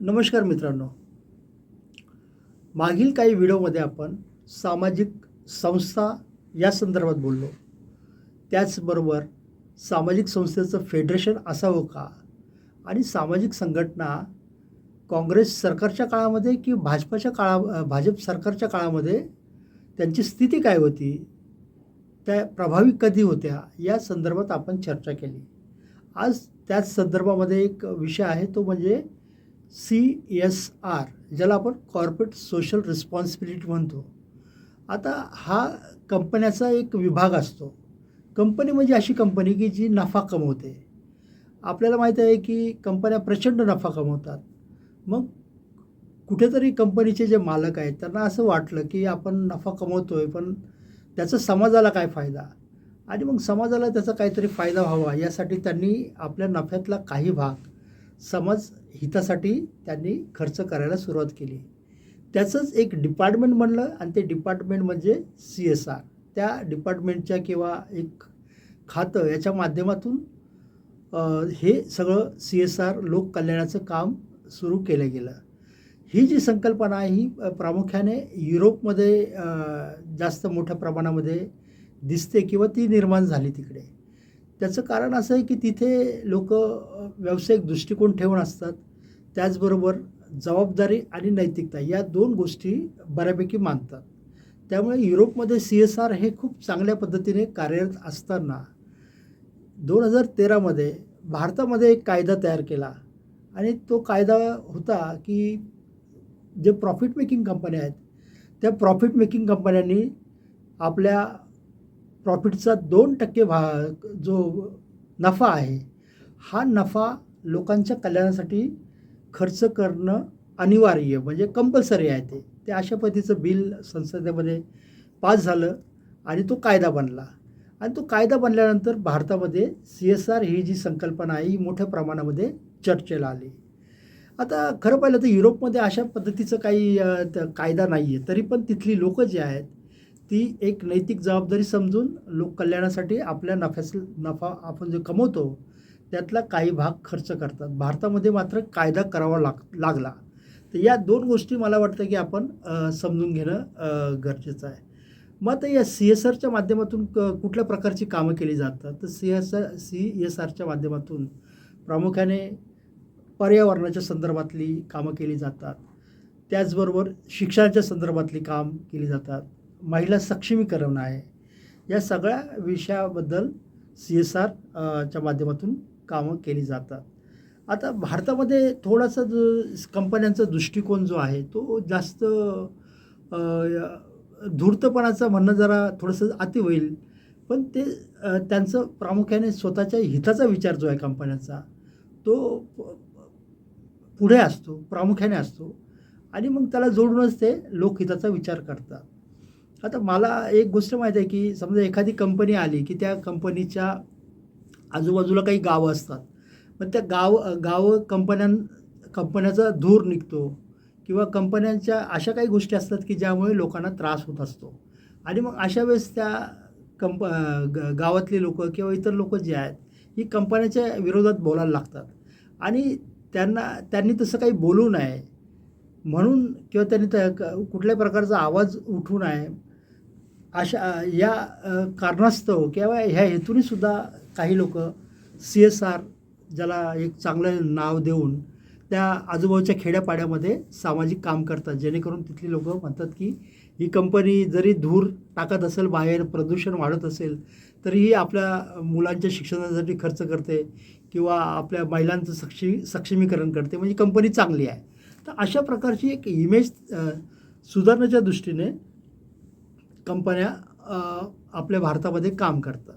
नमस्कार मित्रांनो. मागील काही व्हिडिओमध्ये आपण सामाजिक संस्था या संदर्भात बोललो. त्याचबरोबर सामाजिक संस्थेचं फेडरेशन असावं का? आणि सामाजिक संघटना काँग्रेस सरकारच्या काळामध्ये की भाजपाच्या काळा भाजप सरकारच्या काळामध्ये त्यांची स्थिती काय होती? त्या प्रभावी कधी होत्या? या संदर्भात आपण चर्चा केली. आज त्याच संदर्भामध्ये एक विषय आहे तो म्हणजे सी एस आर ज्याला आपण कॉर्पोरेट सोशल रिस्पॉन्सिबिलिटी म्हणतो. आता हा कंपन्याचा एक विभाग असतो. कंपनी म्हणजे अशी कंपनी की जी नफा कमवते. आपल्याला माहीत आहे की कंपन्या प्रचंड नफा कमवतात. मग कुठेतरी कंपनीचे जे मालक आहेत त्यांना असं वाटलं की आपण नफा कमवतो आहे पण त्याचा समाजाला काय फायदा? आणि मग समाजाला त्याचा काहीतरी फायदा व्हावा यासाठी त्यांनी आपल्या नफ्यातला काही भाग समाज हितासाठी त्यांनी खर्च करायला सुरुवात केली. त्याचंच एक डिपार्टमेंट म्हणलं आणि ते डिपार्टमेंट म्हणजे सी एस आर. त्या डिपार्टमेंटच्या किंवा एक खातं याच्या माध्यमातून हे सगळं सी एस आर लोक कल्याणाचं काम सुरू केलं गेलं. ही जी संकल्पना आहे ही प्रामुख्याने युरोपमध्ये जास्त मोठ्या प्रमाणामध्ये दिसते किंवा ती निर्माण झाली तिकडे. त्याचं कारण असं आहे की तिथे लोक व्यावसायिक दृष्टिकोन ठेवून असतात. त्याचबरोबर जबाबदारी आणि नैतिकता या दोन गोष्टी बऱ्यापैकी मानतात. त्यामुळे युरोपमध्ये सी एस आर हे खूप चांगल्या पद्धतीने कार्यरत असताना दोन हजार तेरामध्ये भारतामध्ये एक कायदा तयार केला आणि तो कायदा होता की जे प्रॉफिट मेकिंग कंपन्या आहेत त्या प्रॉफिट मेकिंग कंपन्यांनी आपल्या प्रॉफिटचा दोन टक्के भाग जो नफा आहे हा नफा लोकांच्या कल्याणासाठी खर्च करणं अनिवार्य म्हणजे कंपल्सरी आहे ते. ते अशा पद्धतीचं बिल संसदेमध्ये पास झालं आणि तो कायदा बनला. आणि तो कायदा बनल्यानंतर भारतामध्ये सी एस आर ही जी संकल्पना आहे ही मोठ्या प्रमाणामध्ये चर्चेला आली. आता खरं पाहिलं तर युरोपमध्ये अशा पद्धतीचं काही त- कायदा नाही आहे तरी पण तिथली लोकं जी आहेत ती एक नैतिक जबाबदारी समजून लोककल्याणासाठी आपल्या नफ्यास नफा आपण जे कमवतो त्यातला काही भाग खर्च करतात. भारतामध्ये मात्र कायदा करावा लाग लागला. तर या दोन गोष्टी मला वाटतं की आपण समजून घेणं गरजेचं आहे. मग आता या सी एस आरच्या माध्यमातून क कुठल्या प्रकारची कामं केली जातात? तर C S R C S आरच्या माध्यमातून प्रामुख्याने पर्यावरणाच्या संदर्भातली कामं केली जातात. त्याचबरोबर शिक्षणाच्या संदर्भातली काम केली जातात. महिला सक्षमीकरण आहे. या सगळ्या विषयाबद्दल सी एस आर च्या माध्यमातून कामं केली जातात. आता भारतामध्ये थोडासा जो कंपन्यांचा दृष्टिकोन जो आहे तो जास्त धूर्तपणाचं म्हणणं जरा थोडंसं अति होईल. पण ते त्यांचं प्रामुख्याने स्वतःच्या हिताचा विचार जो आहे कंपन्यांचा तो पुढे असतो प्रामुख्याने असतो. आणि मग त्याला जोडूनच ते लोकहिताचा विचार करतात. आता मला एक गोष्ट माहीत आहे की समजा एखादी कंपनी आली की त्या कंपनीच्या आजूबाजूला काही गावं असतात. पण त्या गाव गावं कंपन्यां कंपन्याचा धूर निघतो किंवा कंपन्यांच्या अशा काही गोष्टी असतात की ज्यामुळे लोकांना त्रास होत असतो. आणि मग अशा वेळेस त्या कंप ग गावातली लोक किंवा इतर लोक जे आहेत ही कंपन्याच्या विरोधात बोलायला लागतात. आणि त्यांना त्यांनी तसं काही बोलू नये म्हणून किंवा त्यांनी त्या क- कुठल्याही प्रकारचा आवाज उठू नये अशा या कारणास्तव किंवा ह्या हेतूने सुद्धा काही लोक सी एस आर ज्याला एक चांगलं नाव देऊन त्या आजूबाजूच्या खेड्यापाड्यामध्ये सामाजिक काम करतात. जेणेकरून तिथली लोक म्हणतात की ही कंपनी जरी धूर टाकत असेल बाहेर प्रदूषण वाढत असेल तरीही आपल्या मुलांच्या शिक्षणासाठी खर्च करते किंवा आपल्या महिलांचं सक्षी सक्षमीकरण करते म्हणजे कंपनी चांगली आहे. तर अशा प्रकारची एक इमेज सुधारण्याच्या दृष्टीने कंपन्या आपल्या भारतामध्ये काम करतात.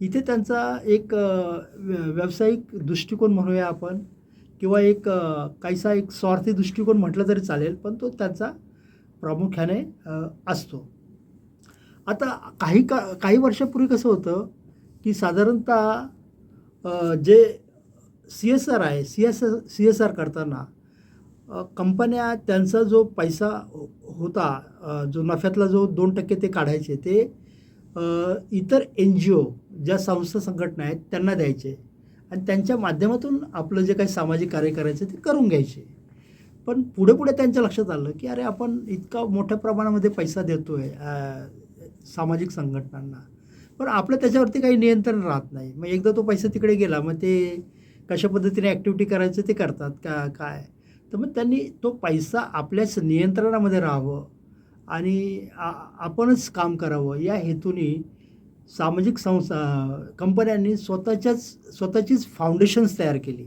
इथे त्यांचा एक व्य- व्यावसायिक दृष्टिकोन म्हणूया आपण किंवा एक काहीसा एक स्वार्थी दृष्टिकोन म्हटलं तरी चालेल पण तो त्यांचा प्रामुख्याने असतो. आता काही का काही वर्षापूर्वी कसं होतं की साधारणतः जे सी एस आर आहे C S C S R करताना कंपन्या त्यांचा जो पैसा होता जो नफ्यातला जो दोन टक्के ते काढायचे ते इतर एन जी ओ ज्या संस्था संघटना आहेत त्यांना द्यायचे. आणि त्यांच्या माध्यमातून आपलं जे काही सामाजिक कार्य करायचं ते करून घ्यायचे. पण पुढे पुढे त्यांच्या लक्षात आलं की अरे आपण इतका मोठ्या प्रमाणामध्ये पैसा देतो आहे सामाजिक संघटनांना. पण आपलं त्याच्यावरती काही नियंत्रण राहत नाही. मग एकदा तो पैसा तिकडे गेला मग ते कशा पद्धतीने ॲक्टिव्हिटी करायचं ते करतात का काय? तर मग त्यांनी तो पैसा आपल्याच नियंत्रणामध्ये राहावं आणि आ आपणच काम करावं. या हेतूने सामाजिक संस्था कंपन्यांनी स्वतःच्याच स्वतःचीच फाउंडेशन्स तयार केली.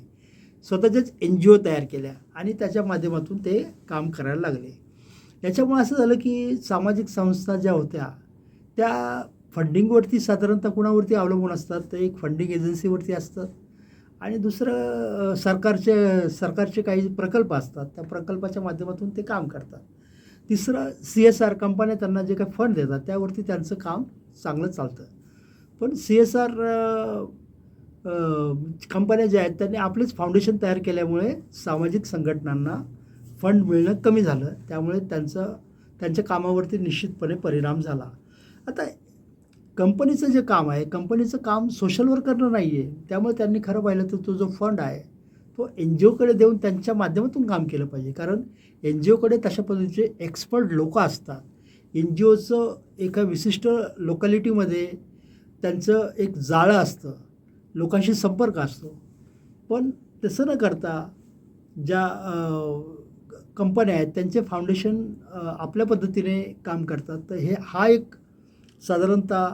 स्वतःच्याच एन जी ओ तयार केल्या आणि त्याच्या माध्यमातून ते काम करायला लागले. याच्यामुळे असं झालं की सामाजिक संस्था ज्या होत्या त्या फंडिंगवरती साधारणतः कुणावरती अवलंबून असतात? ते एक फंडिंग एजन्सीवरती असतात. आणि दुसरं सरकारचे सरकारचे काही प्रकल्प असतात त्या प्रकल्पाच्या माध्यमातून ते काम करतात. तिसरं सी एस आर कंपन्या त्यांना जे काही फंड देतात त्यावरती त्यांचं काम चांगलं चालतं. पण सी एस आर कंपन्या ज्या आहेत त्यांनी आपलेच फाउंडेशन तयार केल्यामुळे सामाजिक संघटनांना फंड मिळणं कमी झालं. त्यामुळे त्यांचं त्यांच्या कामावरती निश्चितपणे परिणाम झाला. आता कंपनीचं जे काम आहे कंपनीचं काम सोशल करणं नाही आहे त्यामुळे त्यांनी खरं पाहिलं तर तो जो फंड आहे तो एन जी ओकडे देऊन त्यांच्या माध्यमातून काम केलं पाहिजे. कारण एन जी ओकडे तशा पद्धतीचे एक्सपर्ट लोक असतात. एन जी ओचं एका विशिष्ट लोकॅलिटीमध्ये त्यांचं एक जाळं असतं. लोकांशी संपर्क असतो. पण तसं न करता ज्या कंपन्या आहेत त्यांचे फाउंडेशन आपल्या पद्धतीने काम करतात. तर हे हा एक साधारणतः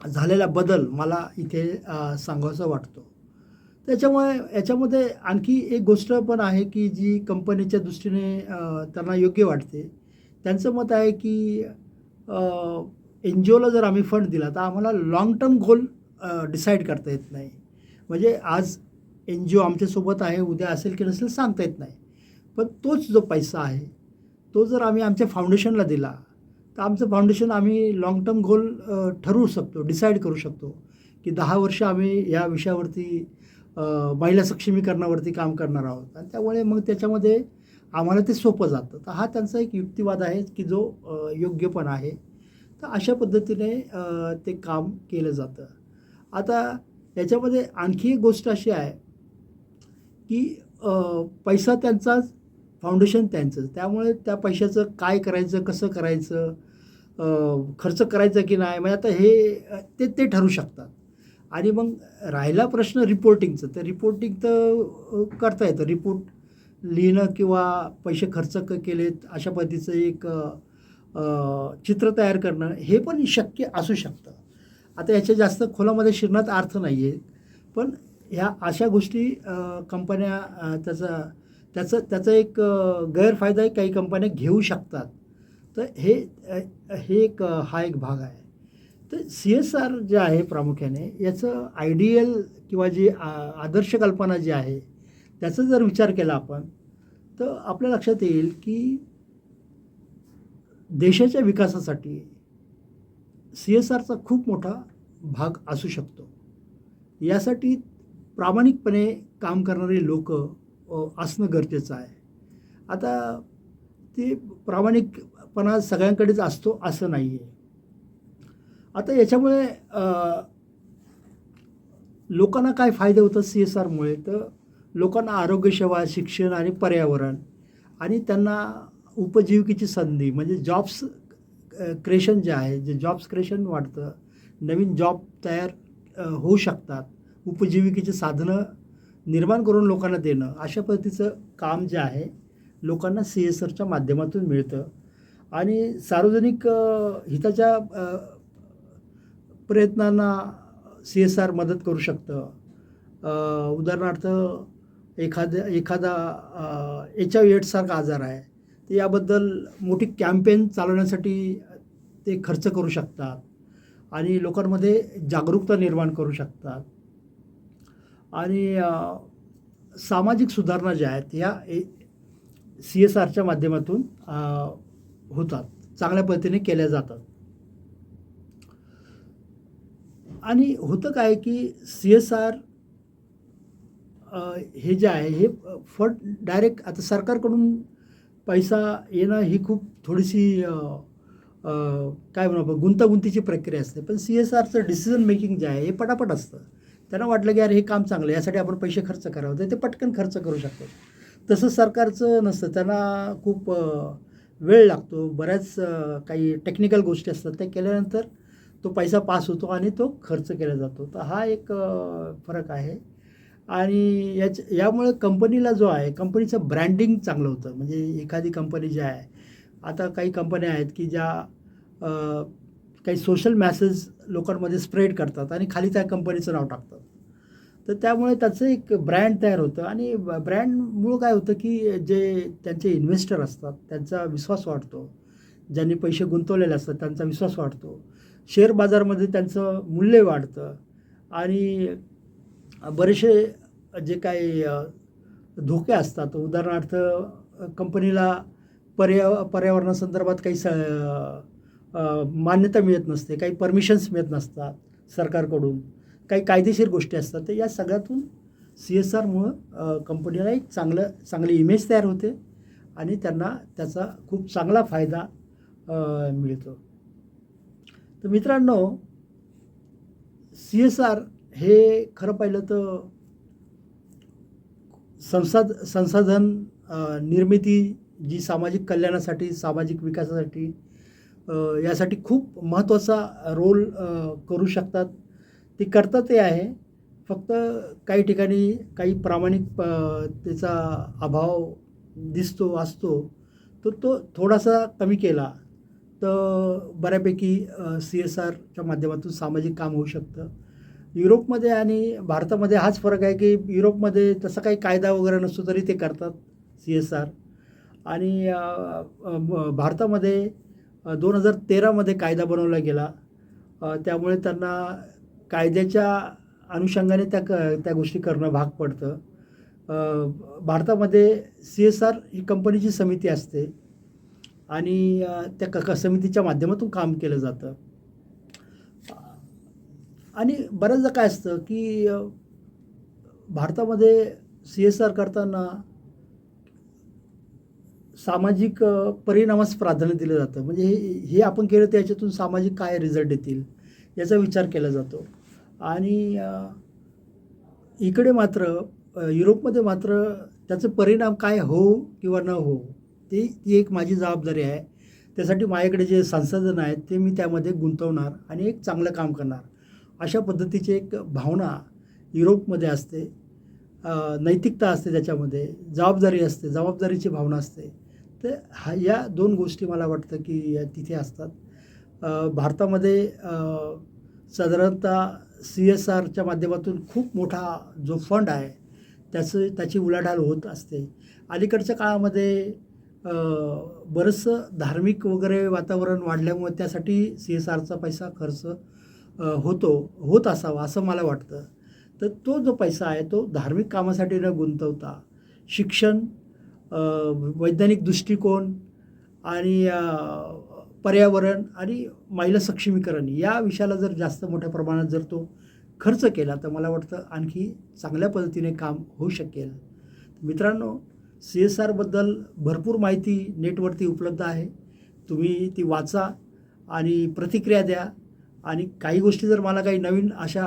झालेला बदल मला इथे अ, सांगावासा वाटतो. त्याच्यामुळे याच्यामध्ये आणखी एक गोष्ट पण आहे की जी कंपनीच्या दृष्टीने त्यांना योग्य वाटते. त्यांचं मत आहे की एन जी ओला जर आम्ही फंड दिला तर आम्हाला लाँग टर्म गोल डिसाईड करता येत नाही. म्हणजे आज एन जी ओ आमच्यासोबत आहे उद्या असेल की नसेल सांगता येत नाही. पण तोच जो पैसा आहे तो जर आम्ही आमच्या फाउंडेशनला दिला तर आमचं फाउंडेशन आम्ही लाँग टर्म गोल ठरवू शकतो डिसाईड करू शकतो की दहा वर्ष आम्ही या विषयावरती महिला सक्षमीकरणावरती काम करणार आहोत. आणि त्यामुळे मग त्याच्यामध्ये आम्हाला ते सोपं जातं. तर हा त्यांचा एक युक्तिवाद आहे की जो योग्य पण आहे. तर अशा पद्धतीने ते काम केलं जातं. आता याच्यामध्ये आणखी एक गोष्ट अशी आहे की पैसा त्यांचाच फाउंडेशन त्यांचं त्यामुळे त्या पैशाचं काय करायचं कसं करायचं खर्च करायचा की नाही? म्हणजे आता हे ते ते ठरू शकतात. आणि मग राहिला प्रश्न रिपोर्टिंगचं तर रिपोर्टिंग तर करता येतं. रिपोर्ट लिहिणं किंवा पैसे खर्च क केलेत अशा पद्धतीचं एक चित्र तयार करणं हे पण शक्य असू शकतं. आता याच्या जास्त खोलामध्ये शिरण्यात अर्थ नाही आहे पण ह्या अशा गोष्टी कंपन्या त्याचा त्याचं त्याचा एक गैरफायदा काही कंपन्या घेऊ शकतात. तर हे हे एक हा एक भाग आहे. तर सी एस आर जे आहे प्रामुख्याने याचं आयडियल किंवा जी आ- आदर्श कल्पना जी आहे त्याचा जर विचार केला आपण तर आपल्या लक्षात येईल की देशाच्या विकासासाठी सी एस आरचा खूप मोठा भाग असू शकतो. यासाठी प्रामाणिकपणे काम करणारे लोक असणं गरजेचं आहे. आता ते प्रामाणिक प्रामाणिकपणा सगळ्यांकडेच असतो असं नाही आहे आता याच्यामुळे लोकांना काय फायदे होतात सी एस आरमुळे? तर लोकांना आरोग्यसेवा शिक्षण आणि पर्यावरण आणि त्यांना उपजीविकेची संधी म्हणजे जॉब्स क्रिएशन जे आहे जे जॉब्स क्रिएशन वाढतं नवीन जॉब तयार होऊ शकतात. उपजीविकेची साधनं निर्माण करून लोकांना देणं अशा पद्धतीचं काम जे आहे लोकांना सी एस आरच्या माध्यमातून मिळतं. आणि सार्वजनिक हिताच्या प्रयत्नांना सी एस आर मदत करू शकतं. उदाहरणार्थ एखाद्या एखादा एच आय एड्ससारखा आजार आहे तर याबद्दल मोठी कॅम्पेन चालवण्यासाठी ते खर्च करू शकतात आणि लोकांमध्ये जागरूकता निर्माण करू शकतात. आणि सामाजिक सुधारणा ज्या आहेत ह्या सी एस आरच्या माध्यमातून होतात. चांगल्या पद्धतीने केल्या जातात. आणि होतं काय की सी एस आर हे जे आहे हे फंड डायरेक्ट आता सरकारकडून पैसा येणं ही खूप थोडीशी काय म्हणू आपण गुंतागुंतीची प्रक्रिया असते. पण सी एस आरचं डिसिजन मेकिंग जे आहे हे पटापट असतं. त्यांना वाटलं की अरे हे काम चांगलं आहे यासाठी आपण पैसे खर्च करावं. तर ते पटकन खर्च करू शकतो. तसं सरकारचं नसतं. त्यांना खूप वेळ लागतो बऱ्याच काही टेक्निकल गोष्टी असतात त्या केल्यानंतर तो पैसा पास होतो आणि तो खर्च केला जातो. तर हा एक फरक आहे. आणि याच यामुळे कंपनीला जो आहे कंपनीचं ब्रँडिंग चांगलं होतं. म्हणजे एखादी कंपनी जी आहे आता काही कंपन्या आहेत की ज्या काही सोशल मॅसेज लोकांमध्ये स्प्रेड करतात आणि खाली त्या कंपनीचं नाव टाकतात. तर त्यामुळे त्याचं एक ब्रँड तयार होतं. आणि ब्रँडमुळं काय होतं की जे त्यांचे इन्व्हेस्टर असतात त्यांचा विश्वास वाढतो. ज्यांनी पैसे गुंतवलेले असतात त्यांचा विश्वास वाढतो. शेअर बाजारमध्ये त्यांचं मूल्य वाढतं. आणि बरेचसे जे काही धोके असतात. उदाहरणार्थ कंपनीला पर्या पर्यावरणासंदर्भात काही स मान्यता मिळत नसते. काही परमिशन्स मिळत नसतात सरकारकडून. काही कायदेशीर गोष्टी असतात. तर या सगळ्यातून सी एस आरमुळं कंपनीला एक चांगलं चांगली इमेज तयार होते आणि त्यांना त्याचा खूप चांगला फायदा मिळतो. तर मित्रांनो सी एस आर हे खरं पाहिलं तर संसाद संसाधन निर्मिती जी सामाजिक कल्याणासाठी सामाजिक विकासासाठी यासाठी खूप महत्त्वाचा रोल करू शकतात. ते करतात ते आहे. फक्त काही ठिकाणी काही प्रामाणिक प त्याचा अभाव दिसतो असतो तर तो थोडासा कमी केला तर बऱ्यापैकी सी एस आरच्या माध्यमातून सामाजिक काम होऊ शकतं. युरोपमध्ये आणि भारतामध्ये हाच फरक आहे की युरोपमध्ये तसा काही कायदा वगैरे नसतो तरी ते करतात सी एस आर आणि भारतामध्ये दोन हजार तेरामध्ये कायदा बनवला गेला. त्यामुळे त्यांना कायद्याच्या अनुषंगाने त्या क त्या गोष्टी करणं भाग पडतं. भारतामध्ये सी एस आर ही कंपनीची समिती असते आणि त्या क क- समितीच्या माध्यमातून काम केलं जातं. आणि बऱ्याचदा काय असतं की भारतामध्ये सी एस आर करताना सामाजिक परिणामास प्राधान्य दिलं जातं. म्हणजे हे हे आपण केलं तर याच्यातून सामाजिक काय रिझल्ट येतील याचा विचार केला जातो. आणि इकडे मात्र युरोपमध्ये मात्र त्याचं परिणाम काय हो किंवा न हो ती ती एक माझी जबाबदारी आहे. त्यासाठी माझ्याकडे जे संसाधन आहेत ते मी त्यामध्ये गुंतवणार आणि एक चांगलं काम करणार. अशा पद्धतीची एक भावना युरोपमध्ये असते. नैतिकता असते त्याच्यामध्ये जबाबदारी असते जबाबदारीची भावना असते. तर हा या दोन गोष्टी मला वाटतं की तिथे असतात. भारतामध्ये साधारणतः सी एस आरच्या माध्यमातून खूप मोठा जो फंड आहे त्याचं त्याची उलाढाल होत असते. अलीकडच्या काळामध्ये बरंचसं धार्मिक वगैरे वातावरण वाढल्यामुळे त्यासाठी सी एस आरचा पैसा खर्च होतो होत असावा असं मला वाटतं. तर तो जो पैसा आहे तो धार्मिक कामासाठी न गुंतवता शिक्षण वैज्ञानिक दृष्टिकोन आणि पर्यावरण आणि महिला सक्षमीकरण या विषयाला जर जास्त मोठ्या प्रमाणात जर तो खर्च केला तर मला वाटतं आणखी चांगल्या पद्धतीने काम होऊ शकेल. मित्रांनो सी एस आरबद्दल भरपूर माहिती नेटवरती उपलब्ध आहे. तुम्ही ती वाचा आणि प्रतिक्रिया द्या. आणि काही गोष्टी जर मला काही नवीन अशा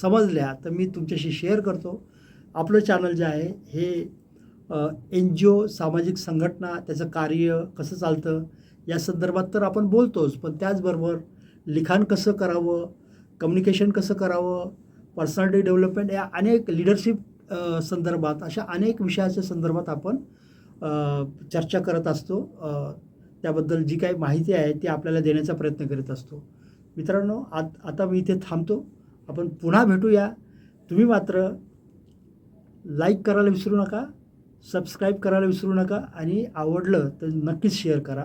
समजल्या तर मी तुमच्याशी शेअर करतो. आपलं चॅनल जे आहे हे एन जी ओ सामाजिक संघटना त्याचं कार्य कसं चालतं या संदर्भात तर आपण बोलतोच पण त्याचबरोबर लिखाण कसं करावं कम्युनिकेशन कसं करावं पर्सनॅलिटी डेव्हलपमेंट या अनेक लिडरशिप संदर्भात अशा अनेक विषयाच्या संदर्भात आपण चर्चा करत असतो. त्याबद्दल जी काही माहिती आहे ती आपल्याला देण्याचा प्रयत्न करीत असतो. मित्रांनो आत आता मी इथे थांबतो. आपण पुन्हा भेटूया. तुम्ही मात्र लाईक करायला विसरू नका सबस्क्राईब करायला विसरू नका आणि आवडलं तर नक्कीच शेअर करा.